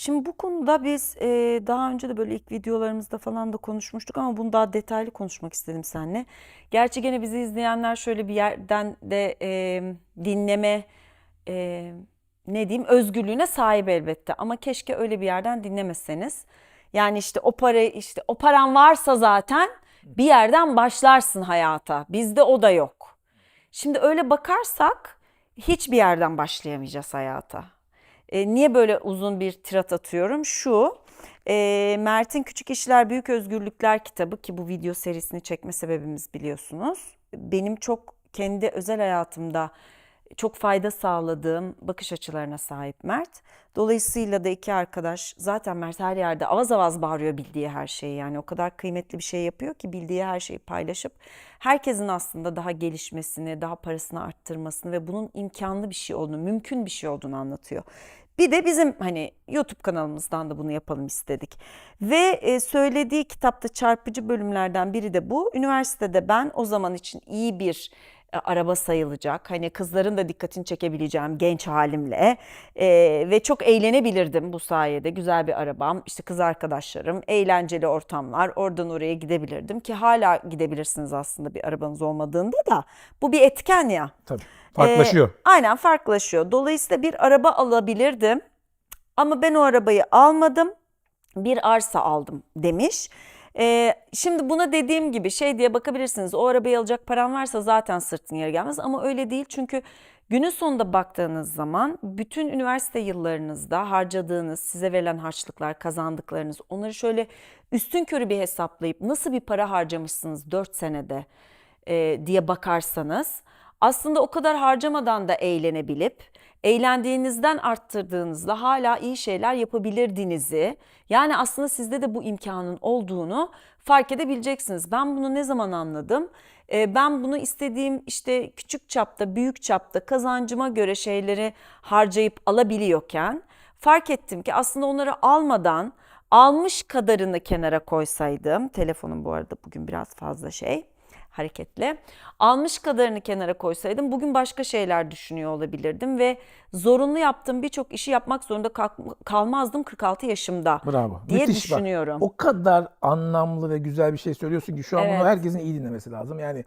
Şimdi bu konuda biz e, daha önce de böyle ilk videolarımızda falan da konuşmuştuk ama bunu daha detaylı konuşmak istedim seninle. Gerçi gene bizi izleyenler şöyle bir yerden de e, dinleme e, ne diyeyim özgürlüğüne sahip elbette ama keşke öyle bir yerden dinlemeseniz. Yani işte o para işte o paran varsa zaten bir yerden başlarsın hayata. Bizde o da yok. Şimdi öyle bakarsak hiçbir yerden başlayamayacağız hayata. E, niye böyle uzun bir tirat atıyorum? Şu, e, Mert'in Küçük İşler Büyük Özgürlükler kitabı ki bu video serisini çekme sebebimiz biliyorsunuz. Benim çok kendi özel hayatımda çok fayda sağladığım bakış açılarına sahip Mert. Dolayısıyla da iki arkadaş zaten Mert her yerde avaz avaz bağırıyor bildiği her şeyi yani o kadar kıymetli bir şey yapıyor ki bildiği her şeyi paylaşıp herkesin aslında daha gelişmesini, daha parasını arttırmasını ve bunun imkanlı bir şey olduğunu, mümkün bir şey olduğunu anlatıyor. Bir de bizim hani YouTube kanalımızdan da bunu yapalım istedik. Ve e, söylediği kitapta çarpıcı bölümlerden biri de bu. Üniversitede ben o zaman için iyi bir araba sayılacak. Hani kızların da dikkatini çekebileceğim genç halimle E, ve çok eğlenebilirdim bu sayede. Güzel bir arabam, işte kız arkadaşlarım, eğlenceli ortamlar, oradan oraya gidebilirdim ki hala gidebilirsiniz aslında bir arabanız olmadığında da. Bu bir etken ya. Tabii. Farklılaşıyor. Ee, aynen farklılaşıyor. Dolayısıyla bir araba alabilirdim ama ben o arabayı almadım. Bir arsa aldım demiş. Ee, şimdi buna dediğim gibi şey diye bakabilirsiniz. O arabayı alacak paran varsa zaten sırtın yere gelmez ama öyle değil. Çünkü günün sonunda baktığınız zaman bütün üniversite yıllarınızda harcadığınız, size verilen harçlıklar, kazandıklarınız onları şöyle üstün körü bir hesaplayıp nasıl bir para harcamışsınız 4 senede e, diye bakarsanız aslında o kadar harcamadan da eğlenebilip eğlendiğinizden arttırdığınızda hala iyi şeyler yapabilirdiğinizi yani aslında sizde de bu imkanın olduğunu fark edebileceksiniz. Ben bunu ne zaman anladım? Ee, ben bunu istediğim işte küçük çapta, büyük çapta kazancıma göre şeyleri harcayıp alabiliyorken fark ettim ki aslında onları almadan almış kadarını kenara koysaydım, telefonum bu arada bugün biraz fazla şey hareketle. Almış kadarını kenara koysaydım bugün başka şeyler düşünüyor olabilirdim ve zorunlu yaptığım birçok işi yapmak zorunda kalmazdım 46 yaşımda Bravo. diye Müthiş bak. düşünüyorum. O kadar anlamlı ve güzel bir şey söylüyorsun ki şu an Evet. bunu herkesin iyi dinlemesi lazım. Yani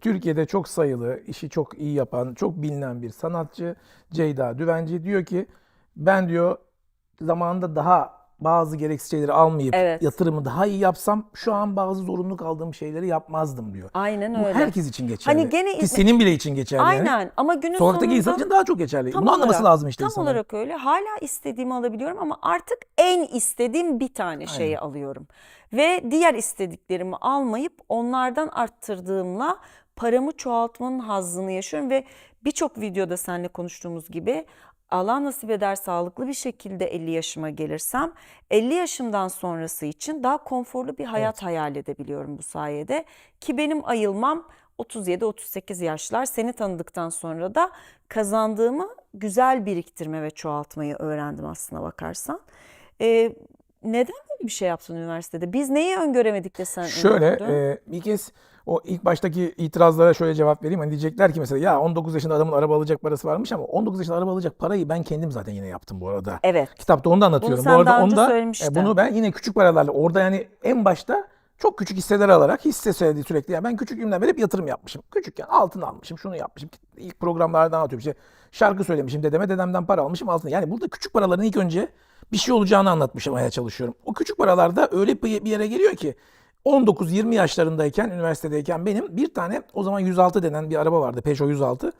Türkiye'de çok sayılı, işi çok iyi yapan, çok bilinen bir sanatçı Ceyda Düvenci diyor ki ben diyor zamanında daha bazı gereksiz şeyleri almayıp Evet. yatırımı daha iyi yapsam şu an bazı zorunlu kaldığım şeyleri yapmazdım diyor. Aynen Bu öyle. herkes için geçerli. Hani gene Ki senin bile için geçerli. yani. Aynen ama günün sonunda insan için daha çok geçerli. Tam Bunu anlaması olarak- lazım işte Tam insanların. olarak öyle. Hala istediğimi alabiliyorum ama artık en istediğim bir tane şeyi alıyorum. Ve diğer istediklerimi almayıp onlardan arttırdığımla paramı çoğaltmanın hazzını yaşıyorum ve birçok videoda seninle konuştuğumuz gibi Allah nasip eder sağlıklı bir şekilde 50 yaşıma gelirsem 50 yaşımdan sonrası için daha konforlu bir hayat hayal edebiliyorum bu sayede ki benim ayılmam 37-38 yaşlar seni tanıdıktan sonra da kazandığımı güzel biriktirme ve çoğaltmayı öğrendim aslına bakarsan. Ee, neden böyle bir şey yaptın üniversitede? Biz neyi öngöremedik de sen Şöyle e, bir kez o ilk baştaki itirazlara şöyle cevap vereyim. Hani diyecekler ki mesela ya 19 yaşında adamın araba alacak parası varmış ama 19 yaşında araba alacak parayı ben kendim zaten yine yaptım bu arada. Evet. Kitapta onu da anlatıyorum. sen bu arada daha önce onu da, söylemiştin. e, bunu ben yine küçük paralarla orada yani en başta çok küçük hisseler alarak hisse söyledi sürekli. Yani ben küçüklüğümden beri hep yatırım yapmışım. Küçükken altın almışım, şunu yapmışım. İlk programlardan anlatıyorum işte şarkı söylemişim dedeme, dedemden para almışım altın. Yani burada küçük paraların ilk önce bir şey olacağını anlatmışım çalışıyorum. O küçük paralarda öyle bir yere geliyor ki 19-20 yaşlarındayken, üniversitedeyken benim bir tane o zaman 106 denen bir araba vardı. Peugeot 106.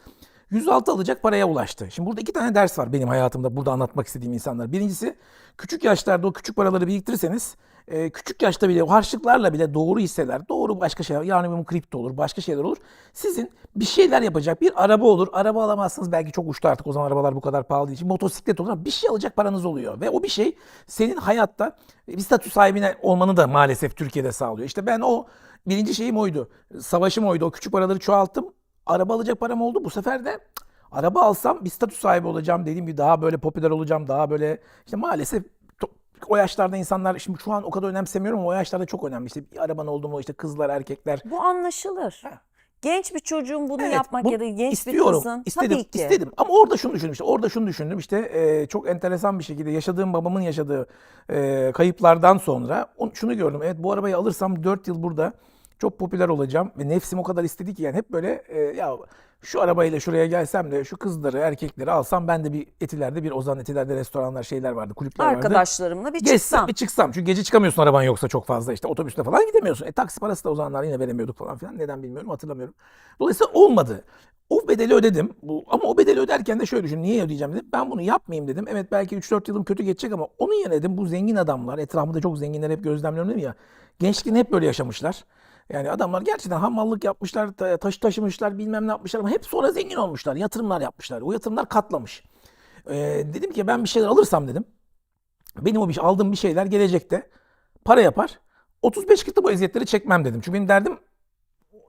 106 alacak paraya ulaştı. Şimdi burada iki tane ders var benim hayatımda burada anlatmak istediğim insanlar. Birincisi küçük yaşlarda o küçük paraları biriktirirseniz e, küçük yaşta bile o harçlıklarla bile doğru hisseler, doğru başka şeyler, yani bu kripto olur, başka şeyler olur. Sizin bir şeyler yapacak bir araba olur. Araba alamazsınız belki çok uçtu artık o zaman arabalar bu kadar pahalı değil. Motosiklet olur ama bir şey alacak paranız oluyor. Ve o bir şey senin hayatta bir statü sahibine olmanı da maalesef Türkiye'de sağlıyor. İşte ben o birinci şeyim oydu. Savaşım oydu. O küçük paraları çoğalttım. Araba alacak param oldu. Bu sefer de araba alsam bir statü sahibi olacağım. Dediğim gibi daha böyle popüler olacağım. Daha böyle işte maalesef o yaşlarda insanlar şimdi şu an o kadar önemsemiyorum ama o yaşlarda çok önemli. İşte bir araban oldu mu işte kızlar erkekler Bu anlaşılır. Genç bir çocuğun bunu Evet, yapmak bu- ya da genç bir istiyorum, kızın istedim, tabii ki. istedim. Ama orada şunu düşündüm işte, orada şunu düşündüm işte e, çok enteresan bir şekilde yaşadığım babamın yaşadığı e, kayıplardan sonra on- şunu gördüm. Evet bu arabayı alırsam 4 yıl burada çok popüler olacağım ve nefsim o kadar istedi ki yani hep böyle e, ya şu arabayla şuraya gelsem de şu kızları erkekleri alsam ben de bir etilerde bir Ozan etilerde restoranlar şeyler vardı kulüpler vardı. Arkadaşlarımla bir Geçsem çıksam. bir çıksam. Çünkü gece çıkamıyorsun araban yoksa çok fazla işte otobüste falan gidemiyorsun. E taksi parası da o zamanlar yine veremiyorduk falan filan. Neden bilmiyorum hatırlamıyorum. Dolayısıyla olmadı. O bedeli ödedim. Bu, ama o bedeli öderken de şöyle düşün. Niye ödeyeceğim dedim. Ben bunu yapmayayım dedim. Evet belki 3-4 yılım kötü geçecek ama onun yerine dedim bu zengin adamlar. Etrafımda çok zenginler hep gözlemliyorum dedim ya. Gençliğini hep böyle yaşamışlar. Yani adamlar gerçekten hamallık yapmışlar, ta- taşı taşımışlar, bilmem ne yapmışlar ama hep sonra zengin olmuşlar. Yatırımlar yapmışlar. O yatırımlar katlamış. Ee, dedim ki ben bir şeyler alırsam dedim. Benim o bir, aldığım bir şeyler gelecekte para yapar. 35-40'ta bu eziyetleri çekmem dedim. Çünkü benim derdim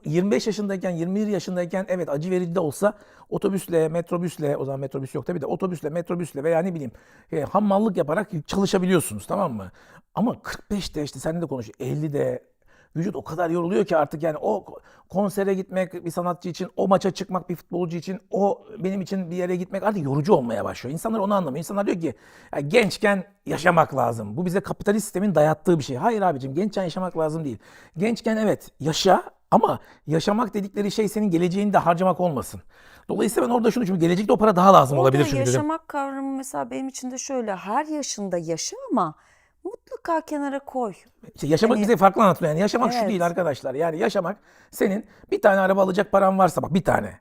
25 yaşındayken, 21 yaşındayken evet acı verici de olsa otobüsle, metrobüsle, o zaman metrobüs yok tabii de otobüsle, metrobüsle veya ne bileyim e, hammallık yaparak çalışabiliyorsunuz tamam mı? Ama 45'te işte seninle de konuş 50'de vücut o kadar yoruluyor ki artık yani o konsere gitmek bir sanatçı için, o maça çıkmak bir futbolcu için, o benim için bir yere gitmek artık yorucu olmaya başlıyor. İnsanlar onu anlamıyor. İnsanlar diyor ki ya gençken yaşamak lazım. Bu bize kapitalist sistemin dayattığı bir şey. Hayır abicim gençken yaşamak lazım değil. Gençken evet yaşa ama yaşamak dedikleri şey senin geleceğini de harcamak olmasın. Dolayısıyla ben orada şunu çünkü gelecekte o para daha lazım olabilir Orada çünkü dedim. yaşamak kavramı mesela benim için de şöyle her yaşında yaşa ama mutlaka kenara koy. İşte yaşamak Hani- bize farklı anlatılıyor. Yani yaşamak şu Evet. değil arkadaşlar. Yani yaşamak senin bir tane araba alacak paran varsa bak bir tane.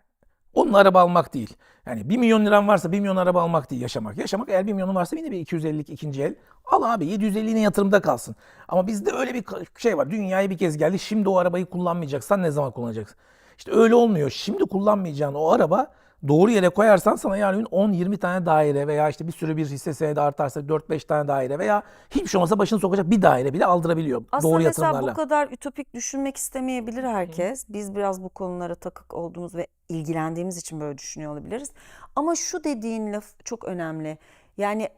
Onunla araba almak değil. Yani 1 milyon liran varsa 1 milyon araba almak değil yaşamak. Yaşamak eğer 1 milyonun varsa yine bir 250'lik ikinci el. Al abi 750'nin yatırımda kalsın. Ama bizde öyle bir şey var. Dünyaya bir kez geldi. Şimdi o arabayı kullanmayacaksan ne zaman kullanacaksın? İşte öyle olmuyor. Şimdi kullanmayacağın o araba doğru yere koyarsan sana yarın 10-20 tane daire veya işte bir sürü bir hisse senedi artarsa 4-5 tane daire veya hiçbir şey olmasa başını sokacak bir daire bile aldırabiliyor. Aslında doğru mesela yatırımlarla. bu kadar ütopik düşünmek istemeyebilir herkes. Biz biraz bu konulara takık olduğumuz ve ilgilendiğimiz için böyle düşünüyor olabiliriz. Ama şu dediğin laf çok önemli. Yani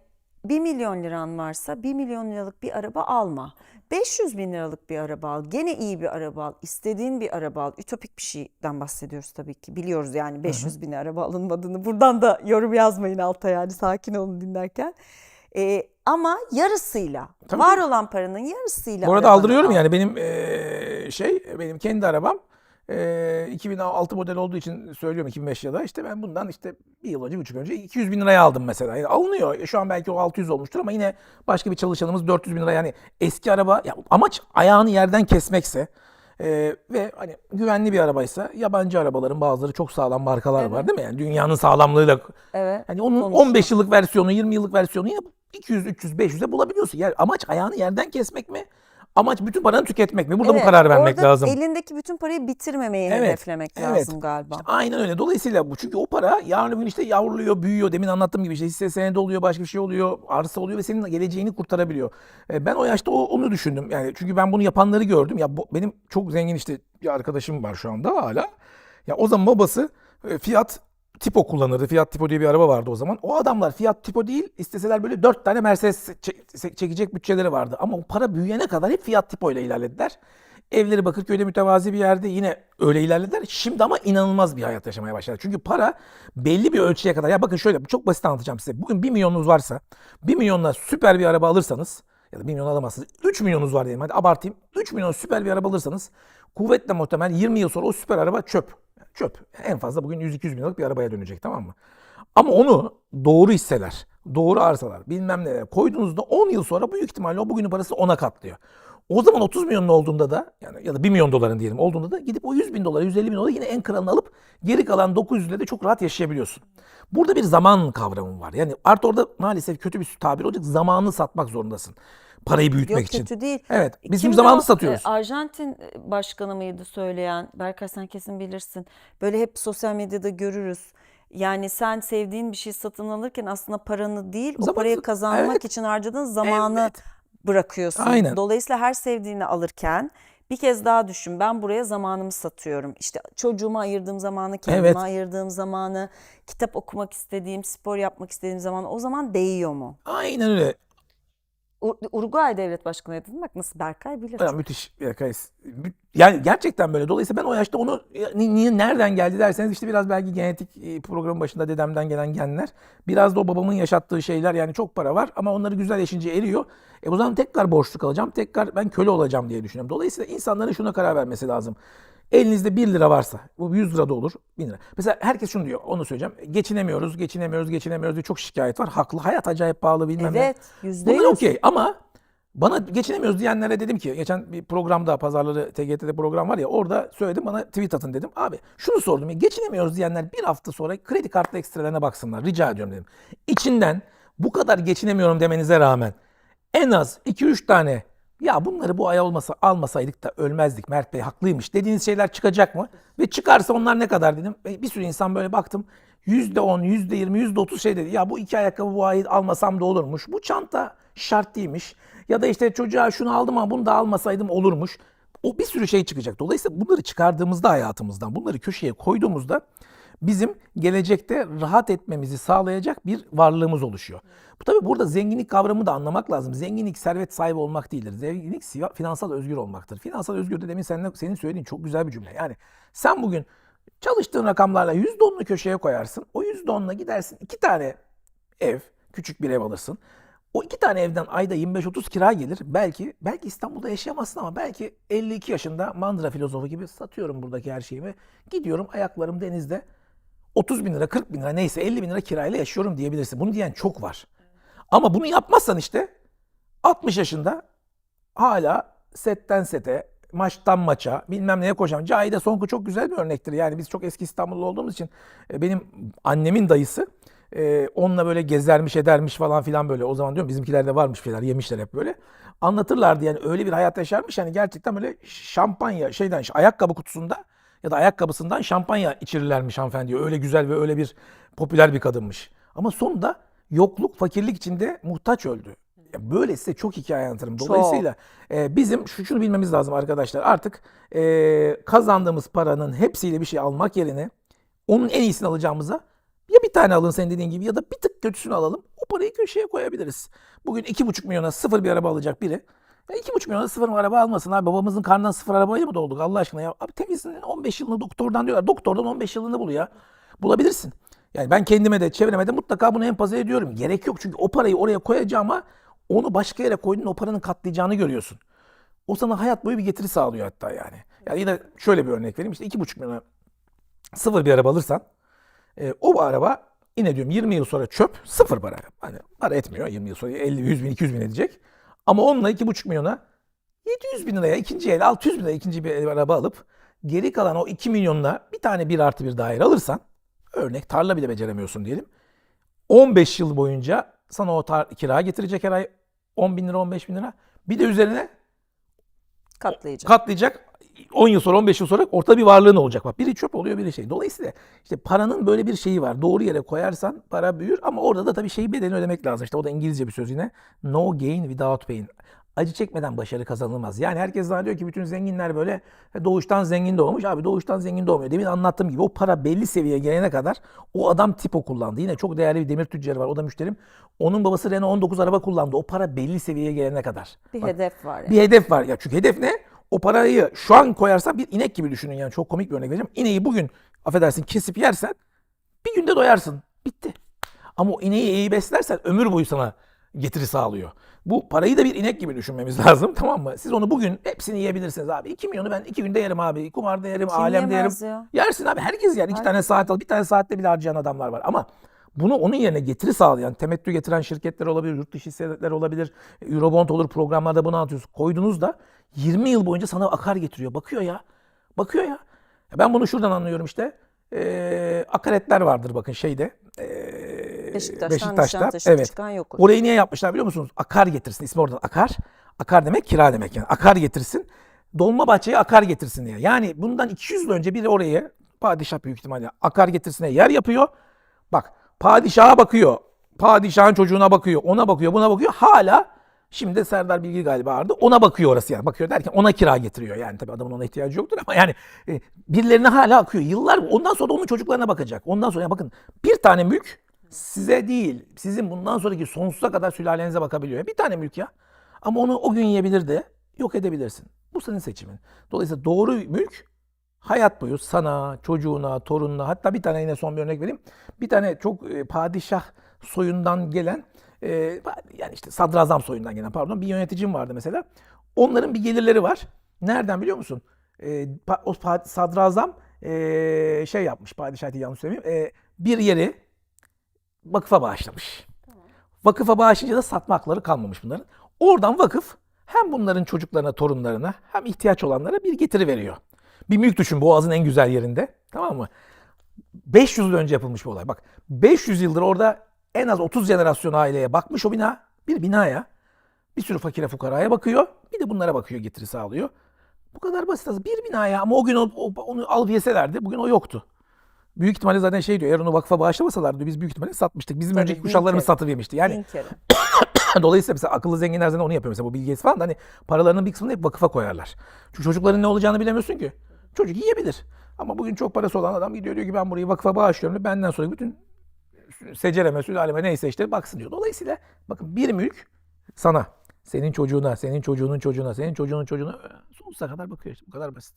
1 milyon liran varsa 1 milyon liralık bir araba alma. 500 bin liralık bir araba al. Gene iyi bir araba al. İstediğin bir araba al. Ütopik bir şeyden bahsediyoruz tabii ki. Biliyoruz yani 500 bin araba alınmadığını. Buradan da yorum yazmayın alta yani sakin olun dinlerken. Ee, ama yarısıyla, Tabii, var olan paranın yarısıyla Bu arada aldırıyorum al. yani benim eee, şey benim kendi arabam eee 2006 model olduğu için söylüyorum 2005 ya da işte ben bundan işte bir yıl önce, bir buçuk önce 200 bin liraya aldım mesela. Yani alınıyor. Şu an belki o 600 olmuştur ama yine başka bir çalışanımız 400 bin lira yani eski araba ya amaç ayağını yerden kesmekse eee, ve hani güvenli bir arabaysa yabancı arabaların bazıları çok sağlam markalar var değil mi? Yani dünyanın sağlamlığıyla Evet. Hani onun konuşuyor. 15 yıllık versiyonu, 20 yıllık versiyonu yine 200, 300, 500'e bulabiliyorsun. Yani amaç ayağını yerden kesmek mi? Amaç bütün paranı tüketmek mi? Burada Evet, bu kararı vermek orada lazım. elindeki bütün parayı bitirmemeyi Evet, hedeflemek evet. lazım galiba. İşte aynen öyle. Dolayısıyla bu çünkü o para yarın gün işte yavruluyor, büyüyor. Demin anlattığım gibi işte hisse senedi oluyor, başka bir şey oluyor, arsa oluyor ve senin geleceğini kurtarabiliyor. E, Ben o yaşta onu düşündüm. Yani çünkü ben bunu yapanları gördüm. Ya bu- benim çok zengin işte bir arkadaşım var şu anda hala. Ya o zaman babası e, Fiat Tipo kullanırdı. Fiat Tipo diye bir araba vardı o zaman. O adamlar Fiat Tipo değil isteseler böyle dört tane Mercedes çe- çekecek bütçeleri vardı. Ama o para büyüyene kadar hep Fiat Tipo ile ilerlediler. Evleri Bakırköy'de mütevazi bir yerde yine öyle ilerlediler. Şimdi ama inanılmaz bir hayat yaşamaya başladılar. Çünkü para belli bir ölçüye kadar. Ya bakın şöyle çok basit anlatacağım size. Bugün 1 milyonunuz varsa 1 milyonla süper bir araba alırsanız ya da 1 milyon alamazsınız. 3 milyonunuz var diyelim hadi abartayım. 3 milyon süper bir araba alırsanız kuvvetle muhtemel 20 yıl sonra o süper araba çöp. Çöp. En fazla bugün 100-200 bin liralık bir arabaya dönecek tamam mı? Ama onu doğru hisseler, doğru arsalar, bilmem neler koyduğunuzda 10 yıl sonra büyük ihtimalle o bugünün parası 10'a katlıyor. O zaman 30 milyonun olduğunda da yani ya da 1 milyon doların diyelim olduğunda da gidip o 100 bin dolar, 150 bin dolar yine en kralını alıp geri kalan 900 ile de çok rahat yaşayabiliyorsun. Burada bir zaman kavramı var. Yani artı orada maalesef kötü bir tabir olacak zamanını satmak zorundasın. Parayı büyütmek Yok için. kötü değil. Evet. Biz Kimdi zamanımızı o? satıyoruz. E, Arjantin başkanı mıydı söyleyen? Berkay sen kesin bilirsin. Böyle hep sosyal medyada görürüz. Yani sen sevdiğin bir şey satın alırken aslında paranı değil, o Zaman- parayı kazanmak Evet. için harcadığın zamanı Evet. bırakıyorsun. Aynen. Dolayısıyla her sevdiğini alırken bir kez daha düşün. Ben buraya zamanımı satıyorum. İşte çocuğuma ayırdığım zamanı, kendime Evet. ayırdığım zamanı, kitap okumak istediğim, spor yapmak istediğim zaman o zaman değiyor mu? Aynen öyle. U- Uruguay devlet başkanıydı değil mi? Bak nasıl Berkay bilir. Ya müthiş bir kayıs. Yani gerçekten böyle. Dolayısıyla ben o yaşta onu niye nereden geldi derseniz işte biraz belki genetik e, programın başında dedemden gelen genler. Biraz da o babamın yaşattığı şeyler yani çok para var ama onları güzel yaşayınca eriyor. E o zaman tekrar borçlu kalacağım. Tekrar ben köle olacağım diye düşünüyorum. Dolayısıyla insanların şuna karar vermesi lazım. Elinizde 1 lira varsa, bu 100 lira da olur, 1000 lira. Mesela herkes şunu diyor, onu söyleyeceğim. Geçinemiyoruz, geçinemiyoruz, geçinemiyoruz diye çok şikayet var. Haklı, hayat acayip pahalı bilmem ne. Evet, Bunlar okey ama bana geçinemiyoruz diyenlere dedim ki geçen bir programda pazarları TGT'de program var ya orada söyledim bana tweet atın dedim. Abi şunu sordum ya geçinemiyoruz diyenler bir hafta sonra kredi kartlı ekstrelerine baksınlar rica ediyorum dedim. İçinden bu kadar geçinemiyorum demenize rağmen en az 2-3 tane ya bunları bu aya olmasa almasaydık da ölmezdik Mert Bey haklıymış dediğiniz şeyler çıkacak mı? Ve çıkarsa onlar ne kadar dedim. Ve bir sürü insan böyle baktım. %10, %20, %30 şey dedi. Ya bu iki ayakkabı bu ay almasam da olurmuş. Bu çanta şart değilmiş. Ya da işte çocuğa şunu aldım ama bunu da almasaydım olurmuş. O bir sürü şey çıkacak. Dolayısıyla bunları çıkardığımızda hayatımızdan, bunları köşeye koyduğumuzda bizim gelecekte rahat etmemizi sağlayacak bir varlığımız oluşuyor. Bu tabii burada zenginlik kavramını da anlamak lazım. Zenginlik servet sahibi olmak değildir. Zenginlik finansal özgür olmaktır. Finansal özgür de demin senin, senin söylediğin çok güzel bir cümle. Yani sen bugün çalıştığın rakamlarla %10'unu köşeye koyarsın. O %10'la gidersin iki tane ev, küçük bir ev alırsın. O iki tane evden ayda 25-30 kira gelir. Belki belki İstanbul'da yaşayamazsın ama belki 52 yaşında mandıra filozofu gibi satıyorum buradaki her şeyimi. Gidiyorum ayaklarım denizde 30 bin lira, 40 bin lira neyse 50 bin lira kirayla yaşıyorum diyebilirsin. Bunu diyen çok var. Ama bunu yapmazsan işte 60 yaşında hala setten sete, maçtan maça, bilmem neye koşan. Cahide Sonku çok güzel bir örnektir. Yani biz çok eski İstanbullu olduğumuz için e, benim annemin dayısı e, onunla böyle gezermiş edermiş falan filan böyle. O zaman diyorum bizimkilerde varmış şeyler yemişler hep böyle. Anlatırlardı yani öyle bir hayat yaşarmış yani gerçekten böyle şampanya şeyden ayakkabı kutusunda ya da ayakkabısından şampanya içirirlermiş hanımefendi. Öyle güzel ve öyle bir popüler bir kadınmış. Ama sonunda yokluk, fakirlik içinde muhtaç öldü. Ya Böyle size çok hikaye anlatırım. Dolayısıyla e, bizim şu şunu bilmemiz lazım arkadaşlar. Artık e, kazandığımız paranın hepsiyle bir şey almak yerine onun en iyisini alacağımıza ya bir tane alın senin dediğin gibi ya da bir tık kötüsünü alalım. O parayı köşeye koyabiliriz. Bugün iki buçuk milyona sıfır bir araba alacak biri. Ya iki buçuk milyona sıfır araba almasın abi. Babamızın karnından sıfır arabayla mı dolduk Allah aşkına ya? Abi temizliğinin 15 yılını doktordan diyorlar. Doktordan 15 yılını bul ya. Bulabilirsin. Yani ben kendime de çevreme de mutlaka bunu empoze ediyorum. Gerek yok çünkü o parayı oraya koyacağıma onu başka yere koyduğun o paranın katlayacağını görüyorsun. O sana hayat boyu bir getiri sağlıyor hatta yani. Yani yine şöyle bir örnek vereyim. İşte iki buçuk milyona sıfır bir araba alırsan e, o araba yine diyorum 20 yıl sonra çöp sıfır para. Hani para etmiyor 20 yıl sonra 50, 100 bin, 200 bin edecek. Ama onunla 2,5 milyona 700 bin liraya ikinci el 600 bin liraya ikinci bir araba alıp geri kalan o 2 milyonla bir tane 1 artı bir daire alırsan örnek tarla bile beceremiyorsun diyelim. 15 yıl boyunca sana o tar- kira getirecek her ay 10 bin lira 15 bin lira. Bir de üzerine Katlayacak. katlayacak 10 yıl sonra 15 yıl sonra ortada bir varlığın olacak. Bak biri çöp oluyor biri şey. Dolayısıyla işte paranın böyle bir şeyi var. Doğru yere koyarsan para büyür ama orada da tabii şeyi bedelini ödemek lazım. İşte o da İngilizce bir söz yine. No gain without pain. Acı çekmeden başarı kazanılmaz. Yani herkes zannediyor ki bütün zenginler böyle doğuştan zengin doğmuş. Abi doğuştan zengin doğmuyor. Demin anlattığım gibi o para belli seviyeye gelene kadar o adam tipo kullandı. Yine çok değerli bir demir tüccarı var. O da müşterim. Onun babası Renault 19 araba kullandı. O para belli seviyeye gelene kadar. Bir Bak, hedef var yani. bir hedef var. Ya çünkü hedef ne? O parayı şu an koyarsan bir inek gibi düşünün yani çok komik bir örnek vereceğim. İneği bugün affedersin kesip yersen bir günde doyarsın. Bitti. Ama o ineği iyi beslersen ömür boyu sana getiri sağlıyor. Bu parayı da bir inek gibi düşünmemiz lazım tamam mı? Siz onu bugün hepsini yiyebilirsiniz abi. 2 milyonu ben 2 günde yerim abi. Kumarda yerim, Kim alemde yerim. ya? Yersin abi herkes yer. 2 tane saat al, bir tane saatte bile harcayan adamlar var. Ama bunu onun yerine getiri sağlayan, temettü getiren şirketler olabilir, yurt dışı hisseler olabilir, Eurobond olur programlarda bunu anlatıyoruz. Koyduğunuzda 20 yıl boyunca sana akar getiriyor. Bakıyor ya. Bakıyor ya. Ben bunu şuradan anlıyorum işte. Ee, akaretler vardır bakın şeyde. ee, Beşiktaş'tan Nişantaşı'na Evet. çıkan yokuş. Orayı niye yapmışlar biliyor musunuz? Akar getirsin. İsmi oradan akar. Akar demek kira demek yani. Akar getirsin. Dolmabahçe'ye akar getirsin diye. Yani bundan 200 yıl önce biri oraya padişah büyük ihtimalle akar getirsine yer yapıyor. Bak padişaha bakıyor. Padişahın çocuğuna bakıyor. Ona bakıyor. Buna bakıyor. Hala Şimdi Serdar Bilgi galiba vardı. Ona bakıyor orası yani. Bakıyor derken ona kira getiriyor. Yani tabii adamın ona ihtiyacı yoktur ama yani e, birilerine hala akıyor. Yıllar ondan sonra onun çocuklarına bakacak. Ondan sonra ya bakın bir tane mülk size değil. Sizin bundan sonraki sonsuza kadar sülalenize bakabiliyor. Bir tane mülk ya. Ama onu o gün yiyebilir yok edebilirsin. Bu senin seçimin. Dolayısıyla doğru mülk hayat boyu sana, çocuğuna, torununa hatta bir tane yine son bir örnek vereyim. Bir tane çok e, padişah soyundan gelen e, yani işte sadrazam soyundan gelen pardon bir yöneticim vardı mesela. Onların bir gelirleri var. Nereden biliyor musun? E, o sadrazam e, şey yapmış padişah değil yanlış söylemeyeyim. E, bir yeri vakıfa bağışlamış. Vakıfa bağışlayınca da satma hakları kalmamış bunların. Oradan vakıf hem bunların çocuklarına, torunlarına hem ihtiyaç olanlara bir getiri veriyor. Bir mülk düşün Boğaz'ın en güzel yerinde. Tamam mı? 500 yıl önce yapılmış bir olay. Bak 500 yıldır orada en az 30 jenerasyon aileye bakmış o bina. Bir binaya. Bir sürü fakire fukaraya bakıyor. Bir de bunlara bakıyor getiri sağlıyor. Bu kadar basit aslında. Bir binaya ama o gün o- o- onu al yeselerdi bugün o yoktu. Büyük ihtimalle zaten şey diyor eğer onu vakfa bağışlamasalardı biz büyük ihtimalle satmıştık. Bizim Tabii, önceki kuşaklarımız satıvermişti. Yani. Dolayısıyla mesela akıllı zenginler zaten onu yapıyor. Mesela bu Bill Gates falan da hani paralarının bir kısmını hep vakıfa koyarlar. Çünkü çocukların ne olacağını bilemiyorsun ki. Çocuk yiyebilir. Ama bugün çok parası olan adam gidiyor diyor ki ben burayı vakıfa bağışlıyorum. Benden sonra bütün secereme, sülaleme neyse işte baksın diyor. Dolayısıyla bakın bir mülk sana, senin çocuğuna, senin çocuğunun çocuğuna, senin çocuğunun çocuğuna e, sonsuza kadar bakıyor. İşte bu kadar basit.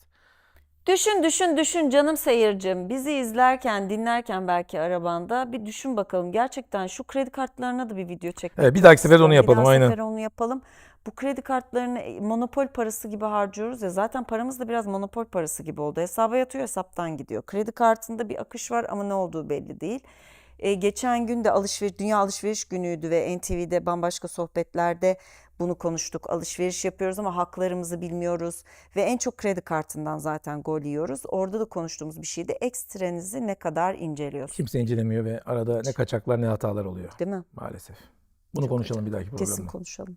Düşün düşün düşün canım seyircim. Bizi izlerken, dinlerken belki arabanda bir düşün bakalım. Gerçekten şu kredi kartlarına da bir video çekmek Evet, bir dahaki sefer onu. Bir yapalım, dahaki aynen. sefer onu yapalım. Bu kredi kartlarını e, monopol parası gibi harcıyoruz ya. Zaten paramız da biraz monopol parası gibi oldu. Hesaba yatıyor, hesaptan gidiyor. Kredi kartında bir akış var ama ne olduğu belli değil. E, geçen gün de alışveriş, Dünya Alışveriş Günü'ydü ve NTV'de bambaşka sohbetlerde bunu konuştuk. Alışveriş yapıyoruz ama haklarımızı bilmiyoruz ve en çok kredi kartından zaten gol yiyoruz. Orada da konuştuğumuz bir şeydi. Ekstrenizi ne kadar inceliyorsun, Kimse incelemiyor ve arada ne kaçaklar ne hatalar oluyor değil mi? maalesef. Bunu konuşalım bir dahaki programda. Kesin konuşalım.